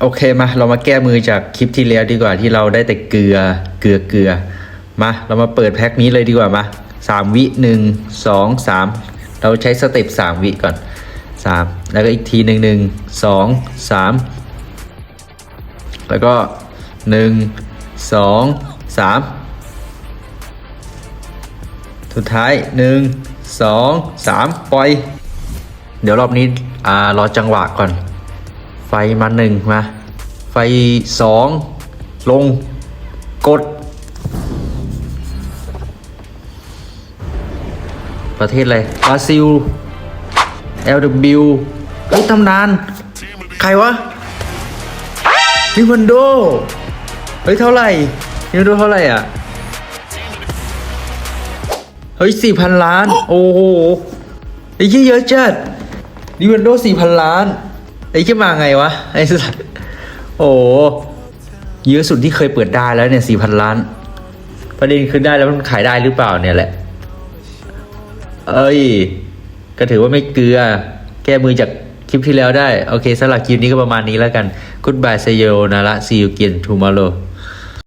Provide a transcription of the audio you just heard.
โอเคมาเรามาแก้มือจากคลิปที่แล้วดีกว่าที่เราได้แต่เกลือเกลือเกลือมาเรามาเปิดแพ็คนี้เลยดีกว่ามาสามวิหนึ่งสองสามเราใช้สเต็ปสามวิก่อนสามแล้วก็อีกทีหนึ่งหนึ่งสองสามแล้วก็หนึ่งสองสามสุดท้ายหนึ่งสองสามปล่อย เดี๋ยวรอบนี้อ่ารอจังหวะก่อน ฟมาหนึ่งมา ไฟสองลง กด ประเทศอะไรบราซิล LW เฮ้ยตำนาน ใครวะนิวันโด เฮ้ย เท่าไหร่นิวันโดเท่าไหร่อะ เฮ้ยสี่พันล้าน โอ้โหไอ้ยี่เยอะจัดนิวันโดสี่พันล้าน ไอ้ยี่มาไงวะไอ้สัสโอ้เยอะสุดที่เคยเปิดได้แล้วเนี่ยสี่พันล้าน ประเด็นคือได้แล้วมันขายได้หรือเปล่าเนี่ยแหละ เอ้ย ก็ถือว่าไม่เกลือ แก้มือจากคลิปที่แล้วได้ โอเคสำหรับคลิปนี้ก็ประมาณนี้แล้วกัน Goodbye เซโยนะละ see you again tomorrow